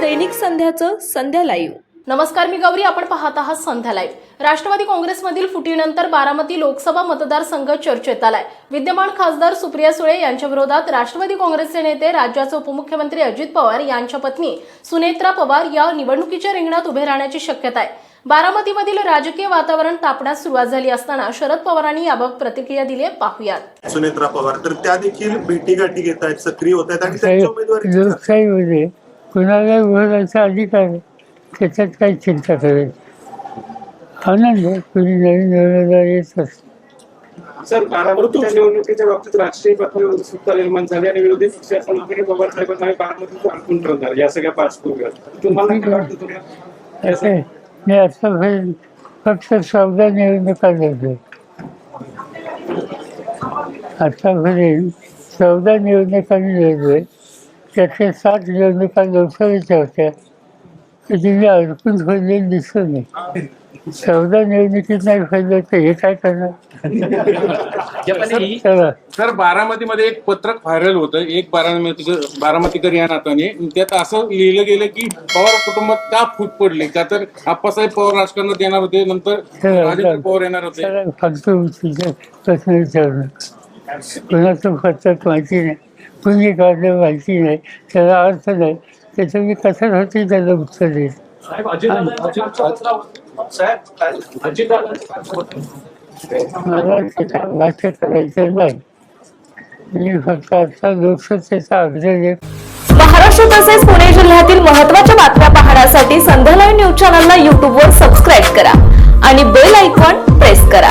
दैनिक संध्याचं संध्या live नमस्कार मी गौरी. आपण पाहत आहात संध्या लाईव्ह राष्ट्रवादी काँग्रेसमधील फुटीनंतर बारामती लोकसभा मतदारसंघ चर्चेत आलाय. विद्यमान खासदार सुप्रिया सुळे यांच्या विरोधात राष्ट्रवादी काँग्रेसचे नेते राज्याचे उपमुख्यमंत्री अजित पवार यांच्या पत्नी सुनेत्रा पवार या निवडणुकीच्या रिंगणात उभे राहण्याची शक्यता आहे. बारामतीमधील राजकीय वातावरण तापण्यास सुरुवात झाली असताना शरद पवारांनी याबाबत प्रतिक्रिया दिली आहे. पाहुयात. सुनेत्रा पवार तर त्या देखील भेटी गाठी घेत आहेत सक्रिय होत आहेत आणि त्यांच्या उमेदवारी कुणाला बोलायचा अधिकार त्याच्यात काही चिंता करायची आनंद कुणी नवीन उमेदवार येत असतो सर बारामतीच्या निवडणुकीच्या बाबतीत राष्ट्रीय पातळीवर उत्सुकता निर्माण झाली आणि विरोधी पक्षांकडे पवार साहेबांना आम्ही अडकून ठेवणार. या सगळ्या पार्श्वभूमीवर तुम्हाला काय वाटतं तुम्हाला. मी आतापर्यंत फक्त चौदा निवडणुका लढले आतापर्यंत चौदा निवडणुका मी लढलोय त्यातल्या सात निवडणुका लोकसभेच्या होत्या मी अडकून दिसत नाही चौदा निवडणुकीत नाही फैल तर हे काय करणार? सर बारामतीमध्ये एक पत्रक व्हायरल होतं. एक बारामती बारामतीकर या नात्याने. त्यात असं लिहिलं गेलं की पवार कुटुंबात का फूट पडले? का तर आप्पासाहेब पवार राजकारणात येणार होते नंतर. पवार येणार होते. फक्त प्रश्न विचारणं कोणाचं पत्रक माहिती नाही. कुणी काढलं माहिती नाही त्याला अर्थ नाही. त्याचं मी कसं होते त्याला उत्तर देईल मला त्याचा भाष्य करायचं नाही. मी फक्त आता लोकसत्तेचा आग्रह महाराष्ट्र तसेच पुणे जिल्ह्यातील महत्त्वाच्या बातम्या पाहण्यासाठी संध्या लाईव्ह न्यूज चॅनलला यूट्यूबवर सबस्क्राईब करा आणि बेल आयकॉन प्रेस करा.